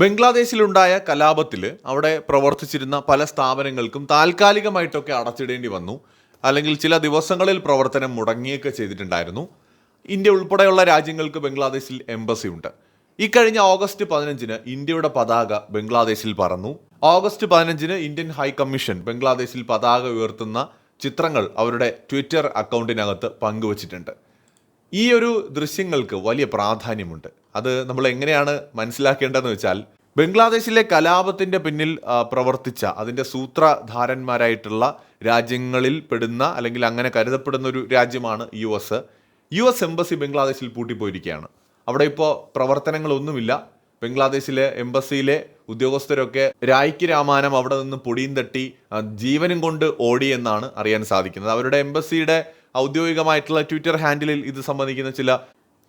ബംഗ്ലാദേശിലുണ്ടായ കലാപത്തിൽ അവിടെ പ്രവർത്തിച്ചിരുന്ന പല സ്ഥാപനങ്ങൾക്കും താൽക്കാലികമായിട്ടൊക്കെ അടച്ചിടേണ്ടി വന്നു. അല്ലെങ്കിൽ ചില ദിവസങ്ങളിൽ പ്രവർത്തനം മുടങ്ങിയൊക്കെ ചെയ്തിട്ടുണ്ടായിരുന്നു. ഇന്ത്യ ഉൾപ്പെടെയുള്ള രാജ്യങ്ങൾക്ക് ബംഗ്ലാദേശിൽ എംബസി ഉണ്ട്. ഇക്കഴിഞ്ഞ ഓഗസ്റ്റ് പതിനഞ്ചിന് ഇന്ത്യയുടെ പതാക ബംഗ്ലാദേശിൽ പറന്നു. ഓഗസ്റ്റ് പതിനഞ്ചിന് ഇന്ത്യൻ ഹൈക്കമ്മീഷൻ കമ്മീഷൻ ബംഗ്ലാദേശിൽ പതാക ഉയർത്തുന്ന ചിത്രങ്ങൾ അവരുടെ ട്വിറ്റർ അക്കൗണ്ടിനകത്ത് പങ്കുവച്ചിട്ടുണ്ട്. ഈ ഒരു ദൃശ്യങ്ങൾക്ക് വലിയ പ്രാധാന്യമുണ്ട്. അത് നമ്മൾ എങ്ങനെയാണ് മനസ്സിലാക്കേണ്ടതെന്ന് വെച്ചാൽ ബംഗ്ലാദേശിലെ കലാപത്തിന്റെ പിന്നിൽ പ്രവർത്തിച്ച അതിന്റെ സൂത്രധാരന്മാരായിട്ടുള്ള രാജ്യങ്ങളിൽ പെടുന്ന അല്ലെങ്കിൽ അങ്ങനെ കരുതപ്പെടുന്ന ഒരു രാജ്യമാണ് U S. U S embassy ബംഗ്ലാദേശിൽ പൂട്ടിപ്പോയിരിക്കുകയാണ്. അവിടെ ഇപ്പോൾ പ്രവർത്തനങ്ങളൊന്നുമില്ല. ബംഗ്ലാദേശിലെ എംബസിയിലെ ഉദ്യോഗസ്ഥരൊക്കെ രായ്ക്ക് രാമാനം അവിടെ നിന്ന് പൊടിയും തട്ടി ജീവനും കൊണ്ട് ഓടി എന്നാണ് അറിയാൻ സാധിക്കുന്നത്. അവരുടെ എംബസിയുടെ ഔദ്യോഗികമായിട്ടുള്ള ട്വിറ്റർ ഹാൻഡിലിൽ ഇത് സംബന്ധിക്കുന്ന ചില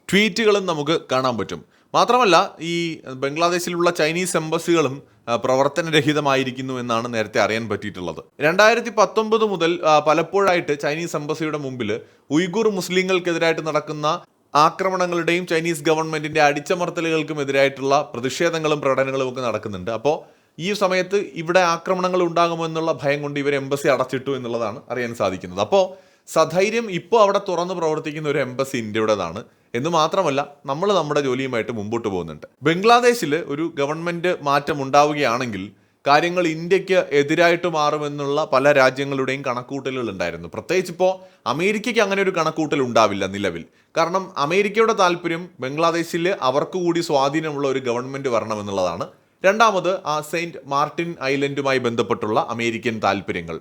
ട്വീറ്റുകളും നമുക്ക് കാണാൻ പറ്റും. മാത്രമല്ല ഈ ബംഗ്ലാദേശിലുള്ള ചൈനീസ് എംബസികളും പ്രവർത്തനരഹിതമായിരിക്കുന്നു എന്നാണ് നേരത്തെ അറിയാൻ പറ്റിയിട്ടുള്ളത്. രണ്ടായിരത്തി പത്തൊമ്പത് മുതൽ പലപ്പോഴായിട്ട് ചൈനീസ് എംബസിയുടെ മുമ്പിൽ ഉയ്ഗൂർ മുസ്ലിങ്ങൾക്കെതിരായിട്ട് നടക്കുന്ന ആക്രമണങ്ങളുടെയും ചൈനീസ് ഗവൺമെന്റിന്റെ അടിച്ചമർത്തലുകൾക്കും എതിരായിട്ടുള്ള പ്രതിഷേധങ്ങളും പ്രകടനങ്ങളും ഒക്കെ നടക്കുന്നുണ്ട്. അപ്പോൾ ഈ സമയത്ത് ഇവിടെ ആക്രമണങ്ങൾ ഉണ്ടാകുമോ എന്നുള്ള ഭയം കൊണ്ട് ഇവർ എംബസി അടച്ചിട്ടു എന്നുള്ളതാണ് അറിയാൻ സാധിക്കുന്നത്. അപ്പോൾ സധൈര്യം ഇപ്പോൾ അവിടെ തുറന്ന് പ്രവർത്തിക്കുന്ന ഒരു എംബസി ഇന്ത്യയുടേതാണ്. എന്ന് മാത്രമല്ല നമ്മൾ നമ്മുടെ ജോലിയുമായിട്ട് മുമ്പോട്ട് പോകുന്നുണ്ട്. ബംഗ്ലാദേശിൽ ഒരു ഗവൺമെന്റ് മാറ്റം ഉണ്ടാവുകയാണെങ്കിൽ കാര്യങ്ങൾ ഇന്ത്യയ്ക്ക് എതിരായിട്ട് മാറുമെന്നുള്ള പല രാജ്യങ്ങളുടെയും കണക്കൂട്ടലുകൾ ഉണ്ടായിരുന്നു. പ്രത്യേകിച്ച് ഇപ്പോൾ അമേരിക്കയ്ക്ക് അങ്ങനെ ഒരു കണക്കൂട്ടൽ ഉണ്ടാവില്ല നിലവിൽ. കാരണം അമേരിക്കയുടെ താല്പര്യം ബംഗ്ലാദേശിൽ അവർക്ക് കൂടി സ്വാധീനമുള്ള ഒരു ഗവൺമെന്റ് വരണമെന്നുള്ളതാണ്. രണ്ടാമത് ആ സെയിന്റ് മാർട്ടിൻ ഐലൻഡുമായി ബന്ധപ്പെട്ടുള്ള അമേരിക്കൻ താല്പര്യങ്ങൾ.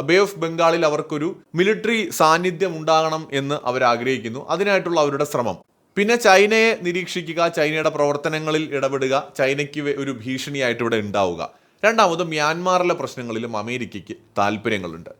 ബേ ഓഫ് ബംഗാളിൽ അവർക്കൊരു മിലിറ്ററി സാന്നിധ്യം ഉണ്ടാകണം എന്ന് അവർ ആഗ്രഹിക്കുന്നു അതിനായിട്ടുള്ള അവരുടെ ശ്രമം. പിന്നെ ചൈനയെ നിരീക്ഷിക്കുക ചൈനയുടെ പ്രവർത്തനങ്ങളിൽ ഇടപെടുക ചൈനയ്ക്ക് ഒരു ഭീഷണിയായിട്ട് ഇവിടെ ഉണ്ടാവുക. രണ്ടാമത് മ്യാൻമാറിലെ പ്രശ്നങ്ങളിലും അമേരിക്കയ്ക്ക് താല്പര്യങ്ങളുണ്ട്.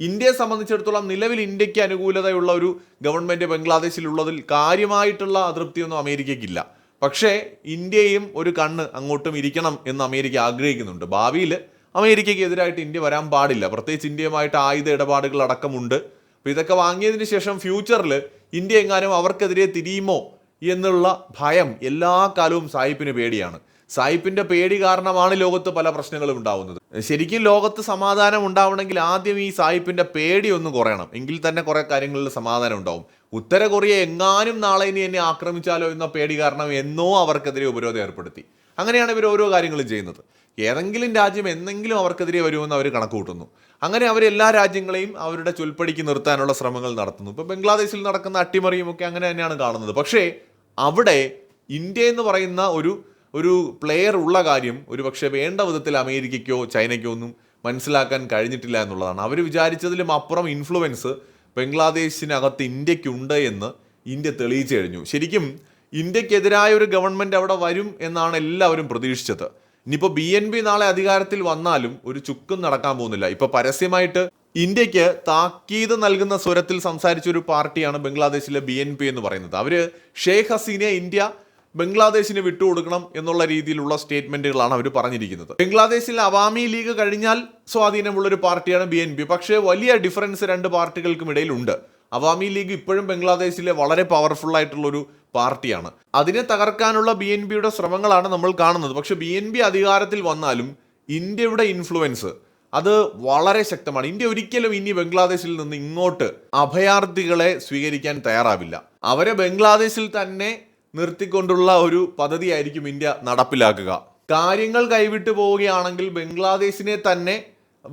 ഇന്ത്യയെ സംബന്ധിച്ചിടത്തോളം നിലവിൽ ഇന്ത്യയ്ക്ക് അനുകൂലതയുള്ള ഒരു ഗവൺമെന്റ് ബംഗ്ലാദേശിലുള്ളതിൽ കാര്യമായിട്ടുള്ള അതൃപ്തിയൊന്നും അമേരിക്കയ്ക്കില്ല. പക്ഷേ ഇന്ത്യയും ഒരു കണ്ണ് അങ്ങോട്ടും ഇരിക്കണം എന്ന് അമേരിക്ക ആഗ്രഹിക്കുന്നുണ്ട്. ഭാവിയിൽ അമേരിക്കയ്ക്ക് എതിരായിട്ട് ഇന്ത്യ വരാൻ പാടില്ല. പ്രത്യേകിച്ച് ഇന്ത്യയുമായിട്ട് ആയുധ ഇടപാടുകൾ അടക്കമുണ്ട്. അപ്പോൾ ഇതൊക്കെ വാങ്ങിയതിന് ശേഷം ഫ്യൂച്ചറിൽ ഇന്ത്യ എങ്ങാനും അവർക്കെതിരെ തിരിയുമോ എന്നുള്ള ഭയം എല്ലാ കാലവും സായിപ്പിന് പേടിയാണ്. സായിപ്പിന്റെ പേടി കാരണമാണ് ലോകത്ത് പല പ്രശ്നങ്ങളും ഉണ്ടാവുന്നത്. ശരിക്കും ലോകത്ത് സമാധാനം ഉണ്ടാവണമെങ്കിൽ ആദ്യം ഈ സായിപ്പിന്റെ പേടി ഒന്ന് കുറയണം. എങ്കിൽ തന്നെ കുറേ കാര്യങ്ങളിൽ സമാധാനം ഉണ്ടാവും. ഉത്തര കൊറിയ എങ്ങാനും നാളെ ഇനി എന്നെ ആക്രമിച്ചാലോ എന്ന പേടി കാരണം എന്നോ അവർക്കെതിരെ ഉപരോധം ഏർപ്പെടുത്തി. അങ്ങനെയാണ് ഇവർ ഓരോ കാര്യങ്ങളും ചെയ്യുന്നത്. ഏതെങ്കിലും രാജ്യം എന്തെങ്കിലും അവർക്കെതിരെ വരുമെന്ന് അവർ കണക്ക് കൂട്ടുന്നു അങ്ങനെ അവർ എല്ലാ രാജ്യങ്ങളെയും അവരുടെ ചുൽപ്പടിക്ക് നിർത്താനുള്ള ശ്രമങ്ങൾ നടത്തുന്നു. ഇപ്പോൾ ബംഗ്ലാദേശിൽ നടക്കുന്ന അട്ടിമറിയും ഒക്കെ അങ്ങനെ തന്നെയാണ് കാണുന്നത്. പക്ഷേ അവിടെ ഇന്ത്യ എന്ന് പറയുന്ന ഒരു ഒരു പ്ലെയർ ഉള്ള കാര്യം ഒരു പക്ഷേ വേണ്ട വിധത്തിൽ അമേരിക്കയ്ക്കോ ചൈനയ്ക്കോ ഒന്നും മനസ്സിലാക്കാൻ കഴിഞ്ഞിട്ടില്ല എന്നുള്ളതാണ്. അവർ വിചാരിച്ചതിലും അപ്പുറം ഇൻഫ്ലുവൻസ് ബംഗ്ലാദേശിനകത്ത് ഇന്ത്യക്കുണ്ട് എന്ന് ഇന്ത്യ തെളിയിച്ചു കഴിഞ്ഞു. ശരിക്കും ഇന്ത്യക്കെതിരായ ഒരു ഗവൺമെന്റ് അവിടെ വരും എന്നാണ് എല്ലാവരും പ്രതീക്ഷിച്ചത്. ഇനിയിപ്പോൾ ബി എൻ പി നാളെ അധികാരത്തിൽ വന്നാലും ഒരു ചുക്കും നടക്കാൻ പോകുന്നില്ല. ഇപ്പൊ പരസ്യമായിട്ട് ഇന്ത്യയ്ക്ക് താക്കീത് നൽകുന്ന സ്വരത്തിൽ സംസാരിച്ച ഒരു പാർട്ടിയാണ് ബംഗ്ലാദേശിലെ ബി എൻ പി എന്ന് പറയുന്നത്. അവർ ഷെയ്ഖ് ഹസീനെ ഇന്ത്യ ബംഗ്ലാദേശിന് വിട്ടുകൊടുക്കണം എന്നുള്ള രീതിയിലുള്ള സ്റ്റേറ്റ്മെന്റുകളാണ് അവർ പറഞ്ഞിരിക്കുന്നത്. ബംഗ്ലാദേശിൽ അവാമി ലീഗ് കഴിഞ്ഞാൽ സ്വാധീനമുള്ള ഒരു പാർട്ടിയാണ് ബി എൻ പി. പക്ഷേ വലിയ ഡിഫറൻസ് രണ്ട് പാർട്ടികൾക്കും ഇടയിലുണ്ട്. അവാമി ലീഗ് ഇപ്പോഴും ബംഗ്ലാദേശിലെ വളരെ പവർഫുൾ ആയിട്ടുള്ള ഒരു പാർട്ടിയാണ്. അതിനെ തകർക്കാനുള്ള ബി എൻ പിയുടെ ശ്രമങ്ങളാണ് നമ്മൾ കാണുന്നത്. പക്ഷെ ബി എൻ പി അധികാരത്തിൽ വന്നാലും ഇന്ത്യയുടെ ഇൻഫ്ലുവൻസ് അത് വളരെ ശക്തമാണ്. ഇന്ത്യ ഒരിക്കലും ഇനി ബംഗ്ലാദേശിൽ നിന്ന് ഇങ്ങോട്ട് അഭയാർത്ഥികളെ സ്വീകരിക്കാൻ തയ്യാറാവില്ല. അവരെ ബംഗ്ലാദേശിൽ തന്നെ നിർത്തിക്കൊണ്ടുള്ള ഒരു പദ്ധതി ആയിരിക്കും ഇന്ത്യ നടപ്പിലാക്കുക. കാര്യങ്ങൾ കൈവിട്ടു പോവുകയാണെങ്കിൽ ബംഗ്ലാദേശിനെ തന്നെ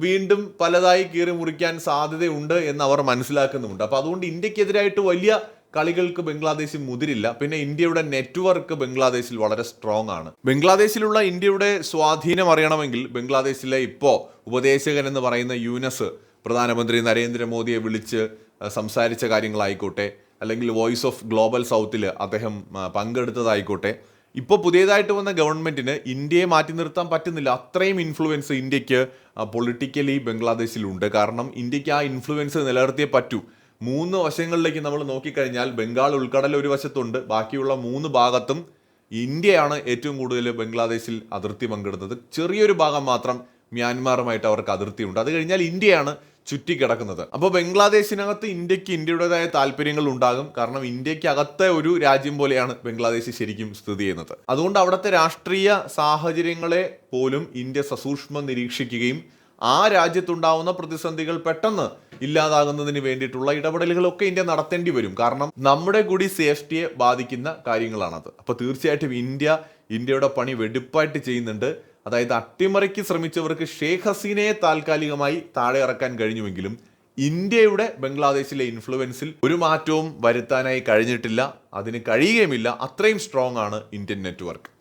വീണ്ടും പലതായി കീറി മുറിക്കാൻ സാധ്യതയുണ്ട് എന്ന് അവർ മനസ്സിലാക്കുന്നുമുണ്ട്. അപ്പോൾ അതുകൊണ്ട് ഇന്ത്യക്കെതിരായിട്ട് വലിയ കളികൾക്ക് ബംഗ്ലാദേശിൽ മുതിരില്ല. പിന്നെ ഇന്ത്യയുടെ നെറ്റ്വർക്ക് ബംഗ്ലാദേശിൽ വളരെ സ്ട്രോങ് ആണ്. ബംഗ്ലാദേശിലുള്ള ഇന്ത്യയുടെ സ്വാധീനം അറിയണമെങ്കിൽ ബംഗ്ലാദേശിലെ ഇപ്പോൾ ഉപദേശകൻ എന്ന് പറയുന്ന യൂനസ് പ്രധാനമന്ത്രി നരേന്ദ്രമോദിയെ വിളിച്ച് സംസാരിച്ച കാര്യങ്ങളായിക്കോട്ടെ അല്ലെങ്കിൽ വോയിസ് ഓഫ് ഗ്ലോബൽ സൗത്തിൽ അദ്ദേഹം പങ്കെടുത്തതായിക്കോട്ടെ ഇപ്പോൾ പുതിയതായിട്ട് വന്ന ഗവൺമെന്റിന് ഇന്ത്യയെ മാറ്റി നിർത്താൻ പറ്റുന്നില്ല. അത്രയും ഇൻഫ്ലുവൻസ് ഇന്ത്യയ്ക്ക് പൊളിറ്റിക്കലി ബംഗ്ലാദേശിലുണ്ട്. കാരണം ഇന്ത്യയ്ക്ക് ആ ഇൻഫ്ലുവൻസ് നിലനിർത്തിയേ പറ്റൂ. മൂന്ന് വശങ്ങളിലേക്ക് നമ്മൾ നോക്കിക്കഴിഞ്ഞാൽ ബംഗാൾ ഉൾക്കടൽ ഒരു വശത്തുണ്ട്. ബാക്കിയുള്ള മൂന്ന് ഭാഗത്തും ഇന്ത്യയാണ് ഏറ്റവും കൂടുതൽ ബംഗ്ലാദേശിൽ അതിർത്തി പങ്കിടുന്നത്. ചെറിയൊരു ഭാഗം മാത്രം മ്യാൻമാറുമായിട്ട് അവർക്ക് അതിർത്തിയുണ്ട്. അത് കഴിഞ്ഞാൽ ഇന്ത്യയാണ് ചുറ്റിക്കിടക്കുന്നത്. അപ്പോൾ ബംഗ്ലാദേശിനകത്ത് ഇന്ത്യയ്ക്ക് ഇന്ത്യയുടേതായ താല്പര്യങ്ങൾ ഉണ്ടാകും. കാരണം ഇന്ത്യയ്ക്ക് അകത്തെ ഒരു രാജ്യം പോലെയാണ് ബംഗ്ലാദേശ് ശരിക്കും സ്ഥിതി ചെയ്യുന്നത്. അതുകൊണ്ട് അവിടുത്തെ രാഷ്ട്രീയ സാഹചര്യങ്ങളെ പോലും ഇന്ത്യ സസൂക്ഷ്മം നിരീക്ഷിക്കുകയും ആ രാജ്യത്തുണ്ടാവുന്ന പ്രതിസന്ധികൾ പെട്ടെന്ന് ഇല്ലാതാകുന്നതിന് വേണ്ടിയിട്ടുള്ള ഇടപെടലുകളൊക്കെ ഇന്ത്യ നടത്തേണ്ടി വരും. കാരണം നമ്മുടെ കൂടി സേഫ്റ്റിയെ ബാധിക്കുന്ന കാര്യങ്ങളാണത്. അപ്പോൾ തീർച്ചയായിട്ടും ഇന്ത്യ ഇന്ത്യയുടെ പണി വെടിപ്പായിട്ട് ചെയ്യുന്നുണ്ട്. അതായത് അട്ടിമറിക്ക് ശ്രമിച്ചവർക്ക് ഷേഖ് ഹസീനയെ താൽക്കാലികമായി താഴെ ഇറക്കാൻ കഴിഞ്ഞുവെങ്കിലും ഇന്ത്യയുടെ ബംഗ്ലാദേശിലെ ഇൻഫ്ലുവൻസിൽ ഒരു മാറ്റവും വരുത്താനായി കഴിഞ്ഞിട്ടില്ല. അതിന് കഴിയുകയുമില്ല. അത്രയും സ്ട്രോങ് ആണ് ഇന്ത്യൻ നെറ്റ്വർക്ക്